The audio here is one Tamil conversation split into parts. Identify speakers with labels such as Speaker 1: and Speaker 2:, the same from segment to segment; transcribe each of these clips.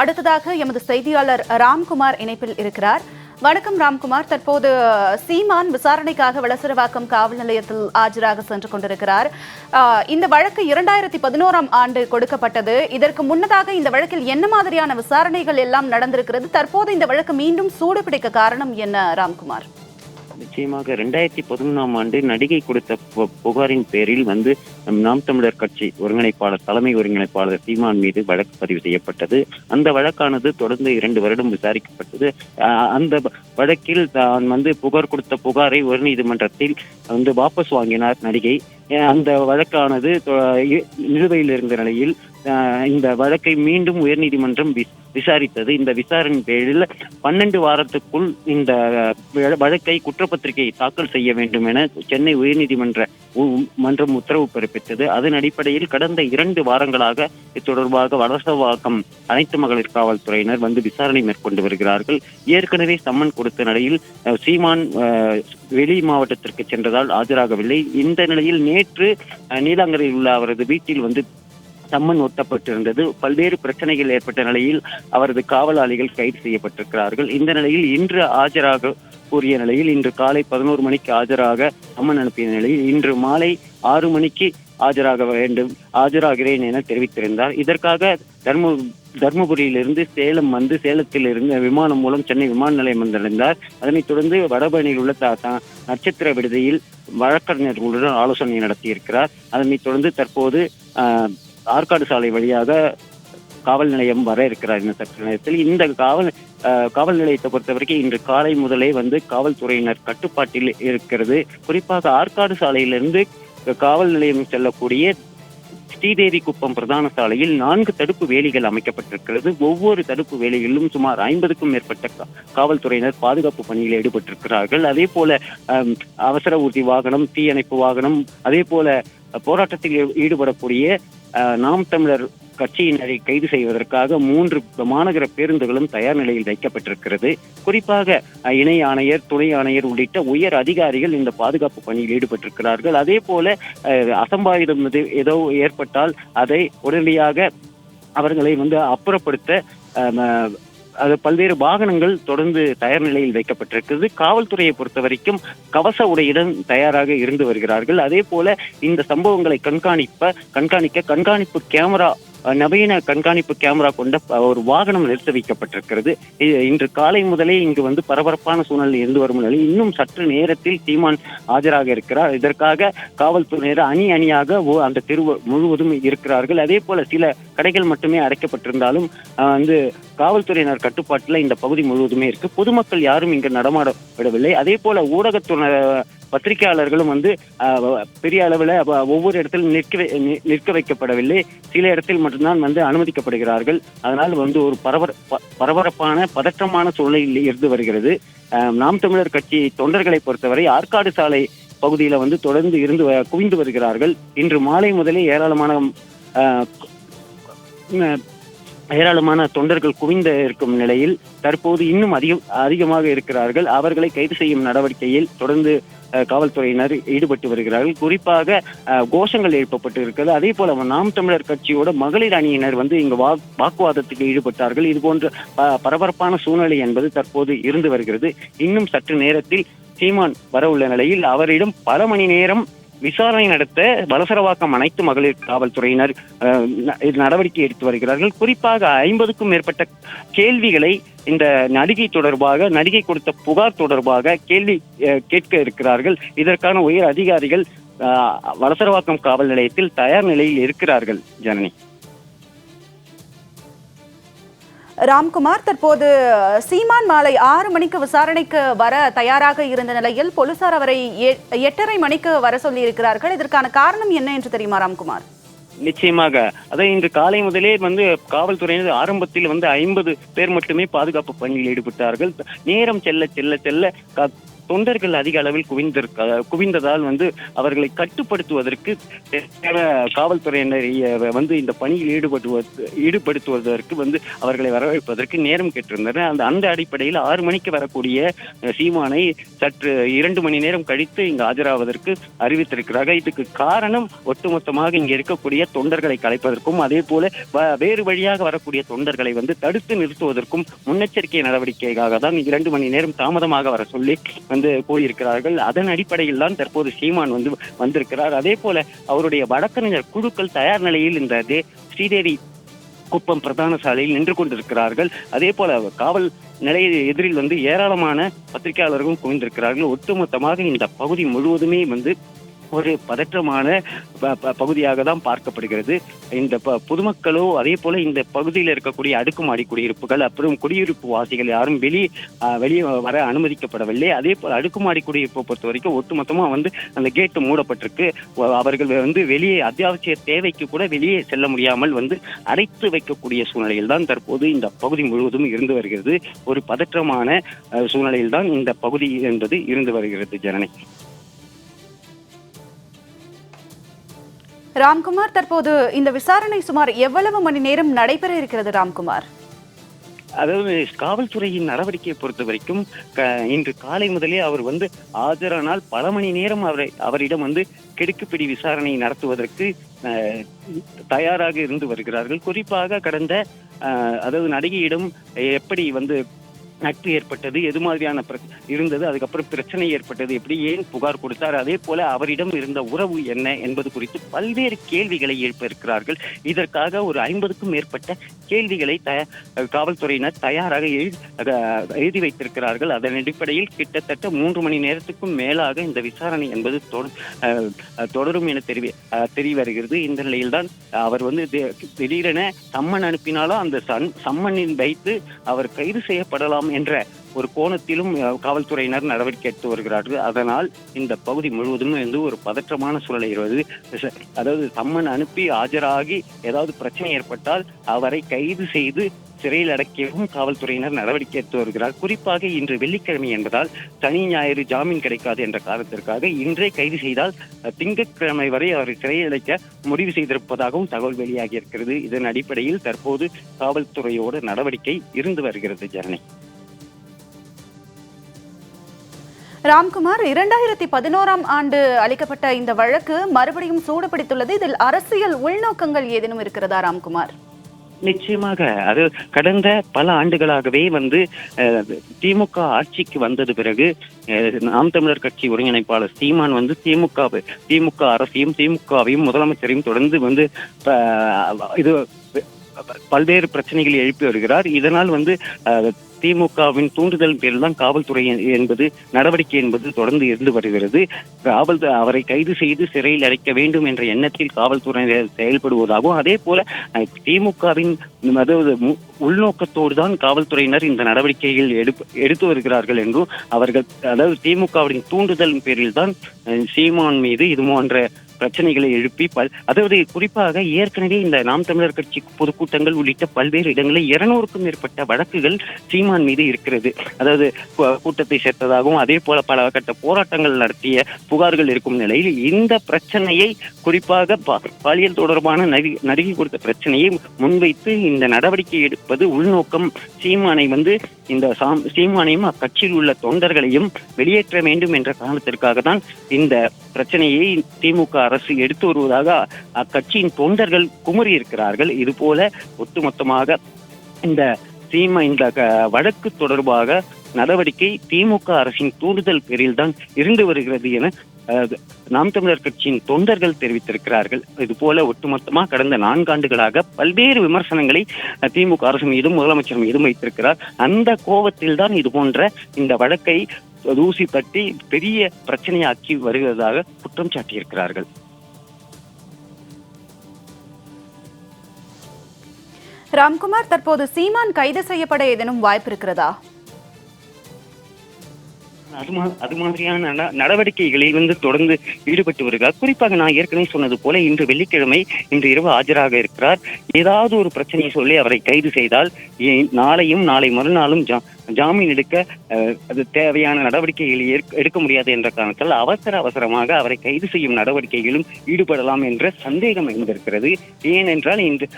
Speaker 1: அடுத்ததாக எமது செய்தியாளர் ராம்குமார் இணைப்பில் இருக்கிறார். வணக்கம் ராம்குமார். தற்போது சீமான் விசாரணைக்காக வளசரவாக்கம் காவல் நிலையத்தில் ஆஜராக சென்று கொண்டிருக்கிறார். இந்த வழக்கு இரண்டாயிரத்தி பதினோராம் ஆண்டு கொடுக்கப்பட்டது. இதற்கு முன்னதாக இந்த வழக்கில் என்ன மாதிரியான விசாரணைகள் எல்லாம் நடந்திருக்கிறது? தற்போது இந்த வழக்கு மீண்டும் சூடுபிடிக்க காரணம் என்ன ராம்குமார்?
Speaker 2: நிச்சயமாக ரெண்டாயிரத்தி பதினொன்றாம் ஆண்டு நடிகை கொடுத்த புகாரின் பேரில் வந்து நம் நாம் தமிழர் கட்சி ஒருங்கிணைப்பாளர் தலைமை ஒருங்கிணைப்பாளர் சீமான் மீது வழக்கு பதிவு செய்யப்பட்டது. அந்த வழக்கானது தொடர்ந்து இரண்டு வருடம் விசாரிக்கப்பட்டது. அஹ் அந்த வழக்கில் தான் வந்து புகார் கொடுத்த புகாரை உயர்நீதிமன்றத்தில் வந்து வாபஸ் வாங்கினார் நடிகை. அஹ் அந்த வழக்கானது நிலுவையில் இருந்த நிலையில் இந்த வழக்கை மீண்டும் உயர்நீதிமன்றம் விசாரித்தது. இந்த விசாரணையின் பேரில் பன்னெண்டு வாரத்துக்குள் இந்த வழக்கை குற்றப்பத்திரிகை தாக்கல் செய்ய வேண்டும் என சென்னை உயர்நீதிமன்ற உ- மன்றம் உத்தரவு பிறப்பித்தது. அதன் அடிப்படையில் கடந்த இரண்டு வாரங்களாக இது தொடர்பாக வலசவாக்கம் அனைத்து மகளிர் காவல்துறையினர் வந்து விசாரணை மேற்கொண்டு வருகிறார்கள். ஏற்கனவே சம்மன் கொடுத்த நிலையில் அஹ், சீமான் அஹ், வெளி மாவட்டத்திற்கு சென்றதால் ஆஜராகவில்லை. இந்த நிலையில் நேற்று நீலாங்கரையில் உள்ள அவரது வீட்டில் வந்து சம்மன் ஒட்டப்பட்டிருந்தது. பல்வேறு பிரச்சனைகள் ஏற்பட்ட நிலையில் அவரது காவலாளிகள் கைது செய்யப்பட்டிருக்கிறார்கள். இந்த நிலையில் இன்று ஆஜராக கூறிய நிலையில் இன்று காலை பதினோரு மணிக்கு ஆஜராக சம்மன் அனுப்பிய நிலையில் இன்று மாலை ஆறு மணிக்கு ஆஜராக வேண்டும் ஆஜராகிறேன் என தெரிவித்திருந்தார். இதற்காக தர்ம தர்மபுரியிலிருந்து சேலம் வந்து சேலத்தில் இருந்து விமானம் மூலம் சென்னை விமான நிலையம் வந்தடைந்தார் அதனைத் தொடர்ந்து வடபழனியில் உள்ள தாத்தா நட்சத்திர விடுதியில் வழக்கறிஞர்களுடன் ஆலோசனை நடத்தியிருக்கிறார். அதனைத் தொடர்ந்து தற்போது ஆஹ், ஆற்காடு சாலை வழியாக காவல் நிலையம் வர இருக்கிறார் இந்த சற்று நேரத்தில் இந்த காவல் காவல் நிலையத்தை பொறுத்தவரைக்கும் இன்று காலை முதலே வந்து காவல்துறையினர் கட்டுப்பாட்டில் இருக்கிறது. குறிப்பாக ஆற்காடு சாலையிலிருந்து காவல் நிலையம் செல்லக்கூடிய ஸ்ரீதேவி குப்பம் பிரதான சாலையில் நான்கு தடுப்பு வேலிகள் அமைக்கப்பட்டிருக்கிறது. ஒவ்வொரு தடுப்பு வேலிகளிலும் சுமார் ஐம்பதுக்கும் மேற்பட்ட காவல்துறையினர் பாதுகாப்பு பணியில் ஈடுபட்டிருக்கிறார்கள். அதே போல அவசர ஊர்தி வாகனம் தீயணைப்பு வாகனம் அதே போல போராட்டத்தில் ஈடுபடக்கூடிய நாம் தமிழர் கட்சியினரை கைது செய்வதற்காக மூன்று மாநகர பேருந்துகளும் தயார் நிலையில் வைக்கப்பட்டிருக்கிறது. குறிப்பாக இணை ஆணையர் துணை ஆணையர் உள்ளிட்ட உயர் அதிகாரிகள் இந்த பாதுகாப்பு பணியில் ஈடுபட்டிருக்கிறார்கள். அதே போல அசம்பாவிதம் ஏதோ ஏற்பட்டால் அதை உடனடியாக அவர்களை வந்து அப்புறப்படுத்த அது பல்வேறு வாகனங்கள் தொடர்ந்து தயார் நிலையில் வைக்கப்பட்டிருக்கிறது. காவல்துறையை பொறுத்த வரைக்கும் கவச உடையுடன் தயாராக இருந்து வருகிறார்கள். அதே போல இந்த சம்பவங்களை கண்காணிப்ப கண்காணிக்க கண்காணிப்பு கேமரா நவீன கண்காணிப்பு கேமரா கொண்ட ஒரு வாகனம் நிறுத்தி வைக்கப்பட்டிருக்கிறது. இ- இன்று காலை முதலே இங்கு வந்து பரபரப்பான சூழ்நிலை இருந்து வரும் நிலையில் இன்னும் சற்று நேரத்தில் சீமான் ஆஜராக இருக்கிறார். இதற்காக காவல்துறையினர் அணி அணியாக ஓ- அந்த தெரு முழுவதும் இருக்கிறார்கள். அதே போல சில கடைகள் மட்டுமே அடைக்கப்பட்டிருந்தாலும் வந்து காவல்துறையினர் கட்டுப்பாட்டில் இந்த பகுதி முழுவதுமே இருக்கு. பொதுமக்கள் யாரும் இங்கு நடமாட விடவில்லை அதே போல ஊடகத்துறை பத்திரிகையாளர்களும் வந்து பெரிய அளவில் ஒவ்வொரு இடத்திலும் நிற்க வை- நிற்க வைக்கப்படவில்லை. சில இடத்தில் மட்டும்தான் வந்து அனுமதிக்கப்படுகிறார்கள். அதனால் வந்து ஒரு பரபர ப- பரபரப்பான பதற்றமான சூழ்நிலையில் இருந்து வருகிறது. நாம் தமிழர் கட்சி தொண்டர்களை பொறுத்தவரை ஆற்காடு சாலை பகுதியில வந்து தொடர்ந்து இருந்து குவிந்து வருகிறார்கள். இன்று மாலை முதலே ஏராளமான ஏராளமான தொண்டர்கள் குவிந்த இருக்கும் நிலையில் தற்போது இன்னும் அதிகம் அதிகமாக இருக்கிறார்கள். அவர்களை கைது செய்யும் நடவடிக்கையில் தொடர்ந்து காவல்துறையினர் ஈடுபட்டு வருகிறார்கள். குறிப்பாக கோஷங்கள் எழுப்பப்பட்டு இருக்கிறது அதே போல நாம் தமிழர் கட்சியோட மகளிர் அணியினர் வந்து இங்கு வா வாக்குவாதத்துக்கு ஈடுபட்டார்கள். இது போன்ற ப- பரபரப்பான சூழ்நிலை என்பது தற்போது இருந்து வருகிறது. இன்னும் சற்று நேரத்தில் சீமான் வரவுள்ள நிலையில் அவரிடம் பல மணி நேரம் விசாரணை நடத்த வலசரவாக்கம் அனைத்து மகளிர் காவல்துறையினர் அஹ், இது நடவடிக்கை எடுத்து வருகிறார்கள். குறிப்பாக ஐம்பதுக்கும் மேற்பட்ட கேள்விகளை இந்த நடிகை தொடர்பாக நடிகை கொடுத்த புகார் தொடர்பாக கேள்வி அஹ், கேட்க இருக்கிறார்கள். இதற்கான உயர் அதிகாரிகள் வலசரவாக்கம் காவல் நிலையத்தில் தயார் நிலையில் இருக்கிறார்கள் ஜனனி.
Speaker 1: ராம்குமார் தற்போது சீமான் மாலை ஆறு மணிக்கு விசாரணைக்கு வர தயாராக இருந்த நிலையில் போலீசார் அவரை எ- எட்டரை மணிக்கு வர சொல்லி இருக்கிறார்கள் இதற்கான காரணம் என்ன என்று தெரியுமா ராம்குமார்?
Speaker 2: நிச்சயமாக. அதை இன்று காலை முதலே வந்து காவல்துறையினர் ஆரம்பத்தில் வந்து ஐம்பது பேர் மட்டுமே பாதுகாப்பு பணியில் ஈடுபட்டார்கள். நேரம் செல்ல செல்ல செல்ல தொண்டர்கள் அதிக அளவில் குவிந்திருக்க குவிந்ததால் வந்து அவர்களை கட்டுப்படுத்துவதற்கு காவல்துறையினர் வந்து இந்த பணியில் ஈடுபடுவது ஈடுபடுத்துவதற்கு வந்து அவர்களை வரவேற்பதற்கு நேரம் கேட்டிருந்தனர். அந்த அந்த அடிப்படையில் ஆறு மணிக்கு வரக்கூடிய சீமானை சற்று இரண்டு மணி நேரம் கழித்து இங்கு ஆஜராவதற்கு அறிவித்திருக்கிறார்கள் இதுக்கு காரணம் ஒட்டுமொத்தமாக இங்கே இருக்கக்கூடிய தொண்டர்களை கலைப்பதற்கும் அதே போல வ- வேறு வழியாக வரக்கூடிய தொண்டர்களை வந்து தடுத்து நிறுத்துவதற்கும் முன்னெச்சரிக்கை நடவடிக்கைக்காக தான் இரண்டு மணி நேரம் தாமதமாக வர சொல்லி வந்து கூறியிருக்கிறார்கள் அதன் அடிப்படையில் தான் தற்போது சீமான் வந்து வந்திருக்கிறார். அதே போல அவருடைய வழக்கறிஞர் குழுக்கள் தயார் நிலையில் இந்த ஸ்ரீதேவி குப்பம் பிரதான சாலையில் நின்று கொண்டிருக்கிறார்கள். அதே போல காவல் நிலைய எதிரில் வந்து ஏராளமான பத்திரிகையாளர்களும் குவிந்திருக்கிறார்கள். ஒட்டுமொத்தமாக இந்த பகுதி முழுவதுமே வந்து ஒரு பதற்றமான ப- ப- பகுதியாக தான் பார்க்கப்படுகிறது. இந்த ப- பொதுமக்களோ அதே போல இந்த பகுதியில் இருக்கக்கூடிய அடுக்குமாடி குடியிருப்புகள் அப்புறம் குடியிருப்பு வாசிகள் யாரும் வெளியே வெளியே வர அனுமதிக்கப்படவில்லை. அதே போல அடுக்குமாடி குடியிருப்பை பொறுத்த வரைக்கும் ஒட்டுமொத்தமா வந்து அந்த கேட்டு மூடப்பட்டிருக்கு. அவர்கள் வந்து வெளியே அத்தியாவசிய தேவைக்கு கூட வெளியே செல்ல முடியாமல் வந்து அடைத்து வைக்கக்கூடிய சூழ்நிலையில் தான் தற்போது இந்த பகுதி முழுவதும் இருந்து வருகிறது. ஒரு பதற்றமான சூழ்நிலையில் தான் இந்த பகுதி என்பது இருந்து வருகிறது ஜனனி.
Speaker 1: ராம்குமார் தற்போது இந்த விசாரணை சுமார் எவ்வளவு மணி நேரம் நடைபெற இருக்கிறது ராம்குமார்?
Speaker 2: அதாவது காவல்துறையின் நடவடிக்கையை பொறுத்த வரைக்கும் க- இன்று காலை முதலே அவர் வந்து ஆஜரானால் பல மணி நேரம் அவரை அவரிடம் வந்து கெடுக்குப்பிடி விசாரணை நடத்துவதற்கு தயாராக இருந்து வருகிறார்கள். குறிப்பாக கடந்த அதாவது நடிகையிடம் எப்படி வந்து நட்பு ஏற்பட்டது எது மாதிரியான இருந்தது அதுக்கப்புறம் பிரச்சனை ஏற்பட்டது எப்படி ஏன் புகார் கொடுத்தார் அதே போல அவரிடம் இருந்த உறவு என்ன என்பது குறித்து பல்வேறு கேள்விகளை எழுப்பியிருக்கிறார்கள். இதற்காக ஒரு ஐம்பதுக்கும் மேற்பட்ட கேள்விகளை காவல்துறையினர் தயாராக எழுதி எழுதி வைத்திருக்கிறார்கள். அதன் அடிப்படையில் கிட்டத்தட்ட மூன்று மணி நேரத்துக்கும் மேலாக இந்த விசாரணை என்பது தொடரும் என தெரிய தெரிய வருகிறது இந்த நிலையில்தான் அவர் வந்து தி- திடீரென சம்மன் அனுப்பினாலும் அந்த சன் சம்மனில் வைத்து அவர் கைது செய்யப்படலாம் என்ற ஒரு கோணத்திலும் காவல்துறையினர் நடவடிக்கை எடுத்து வருகிறார்கள். அதனால் இந்த பகுதி முழுவதும் வந்து ஒரு பதற்றமான சூழலை வருவது அதாவது சம்மன் அனுப்பி ஆஜராகி ஏதாவது பிரச்சனை ஏற்பட்டால் அவரை கைது செய்து சிறையில் அடக்கியவும் காவல்துறையினர் நடவடிக்கை எடுத்து வருகிறார் குறிப்பாக இன்று வெள்ளிக்கிழமை என்பதால் சனி ஞாயிறு ஜாமீன் கிடைக்காது என்ற காரணத்திற்காக இன்றே கைது செய்தால் திங்கட்கிழமை வரை அவரை சிறையில் அடைக்க முடிவு செய்திருப்பதாகவும் தகவல் வெளியாகி இருக்கிறது. இதன் அடிப்படையில் தற்போது காவல்துறையோட நடவடிக்கை இருந்து வருகிறது ஜனனி.
Speaker 1: ராம்குமார் இரண்டாயிரத்தி பதினோராம் ஆண்டு அளிக்கப்பட்ட இந்த வழக்கு மறுபடியும் சூடுபிடித்துள்ளது. இதில் அரசியல் உள்நோக்கங்கள் ஏதேனும் இருக்கிறதா ராம்குமார்?
Speaker 2: நிச்சயமாக. அது கடந்த பல ஆண்டுகளாகவே வந்து திமுக ஆட்சிக்கு வந்தது பிறகு நாம் தமிழர் கட்சி ஒருங்கிணைப்பாளர் சீமான் வந்து திமுக திமுக அரசையும் திமுகவையும் முதலமைச்சரையும் தொடர்ந்து வந்து இது பல்வேறு பிரச்சனைகளை எழுப்பி வருகிறார். இதனால் வந்து திமுகவின் தூண்டுதல் பேரில் தான் காவல்துறை என்பது நடவடிக்கை என்பது தொடர்ந்து இருந்து வருகிறது. காவல் அவரை கைது செய்து சிறையில் அடைக்க வேண்டும் என்ற எண்ணத்தில் காவல்துறையினர் செயல்படுவதாகவும் அதே போல திமுகவின் அதாவது உள்நோக்கத்தோடு தான் காவல்துறையினர் இந்த நடவடிக்கைகள் எடுத்து வருகிறார்கள் என்றும் அவர்கள் அதாவது திமுகவின் தூண்டுதல் பேரில் தான் சீமான் மீது இது போன்ற பிரச்சனைகளை எழுப்பி பல் அதாவது குறிப்பாக ஏற்கனவே இந்த நாம் தமிழர் கட்சி பொதுக்கூட்டங்கள் உள்ளிட்ட பல்வேறு இடங்களில் இருநூறுக்கும் மேற்பட்ட வழக்குகள் சீமான் மீது இருக்கிறது. அதாவது கூட்டத்தை சேர்த்ததாகவும் அதே போல பல கட்ட போராட்டங்கள் நடத்திய புகார்கள் இருக்கும் நிலையில் இந்த பிரச்சனையை குறிப்பாக பா- பாலியல் தொடர்பான நடி நடிகை கொடுத்த பிரச்சனையை முன்வைத்து இந்த நடவடிக்கை எடுப்பது உள்நோக்கம். சீமானை வந்து இந்த சாம் சீமானையும் அக்கட்சியில் உள்ள தொண்டர்களையும் வெளியேற்ற வேண்டும் என்ற காரணத்திற்காக தான் இந்த பிரச்சனையை திமுக அரசு எடுத்து வருவதாக அக்கட்சியின் தொண்டர்கள் குமுறி இருக்கிறார்கள் இது போல ஒட்டுமொத்தமாக இந்த சீமா இந்த வழக்கு தொடர்பாக நடவடிக்கை திமுக அரசின் தூண்டுதல் பேரில் தான் இருந்து வருகிறது என நாம் தமிழர் கட்சியின் தொண்டர்கள் தெரிவித்திருக்கிறார்கள். இது போல ஒட்டுமொத்தமாக கடந்த நான்காண்டுகளாக பல்வேறு விமர்சனங்களை திமுக அரசு மீதும் முதலமைச்சர் மீதும் வைத்திருக்கிறார். அந்த கோபத்தில் தான் இது போன்ற இந்த வழக்கை தூசி தட்டி பெரிய பிரச்சனையாக்கி வருவதாக குற்றம் சாட்டியிருக்கிறார்கள்.
Speaker 1: ராம்குமார் தற்போது சீமான் கைது செய்யப்பட ஏதேனும் வாய்ப்பு இருக்கிறதா?
Speaker 2: அது மா- அது மாதிரியான நட- நடவடிக்கைகளில் வந்து தொடர்ந்து ஈடுபட்டு வருகிறார் குறிப்பாக நான் ஏற்கனவே சொன்னது போல இன்று வெள்ளிக்கிழமை இன்று இரவு ஆஜராக இருக்கிறார். ஏதாவது ஒரு பிரச்சனையை சொல்லி அவரை கைது செய்தால் நாளையும் நாளை மறுநாளும் ஜாமீன் எடுக்க அது தேவையான நடவடிக்கைகளை எடுக்க முடியாது என்ற காரணத்தால் அவசர அவசரமாக அவரை கைது செய்யும் நடவடிக்கைகளும் ஈடுபடலாம் என்ற சந்தேகம் எழுந்திருக்கிறது. ஏனென்றால் இன்று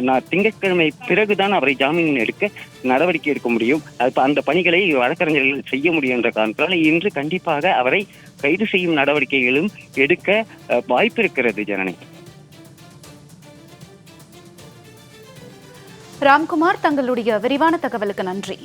Speaker 2: நான் திங்கட்கிழமை பிறகுதான் அவரை ஜாமீன் எடுக்க நடவடிக்கை எடுக்க முடியும். அந்த பணிகளை வழக்கறிஞர்கள் செய்ய முடியும் என்ற காரணத்தால் இன்று கண்டிப்பாக அவரை கைது செய்யும் நடவடிக்கைகளும் எடுக்க அஹ், வாய்ப்பு இருக்கிறது ஜனனி.
Speaker 1: ராம்குமார் தங்களுடைய விரிவான தகவலுக்கு நன்றி.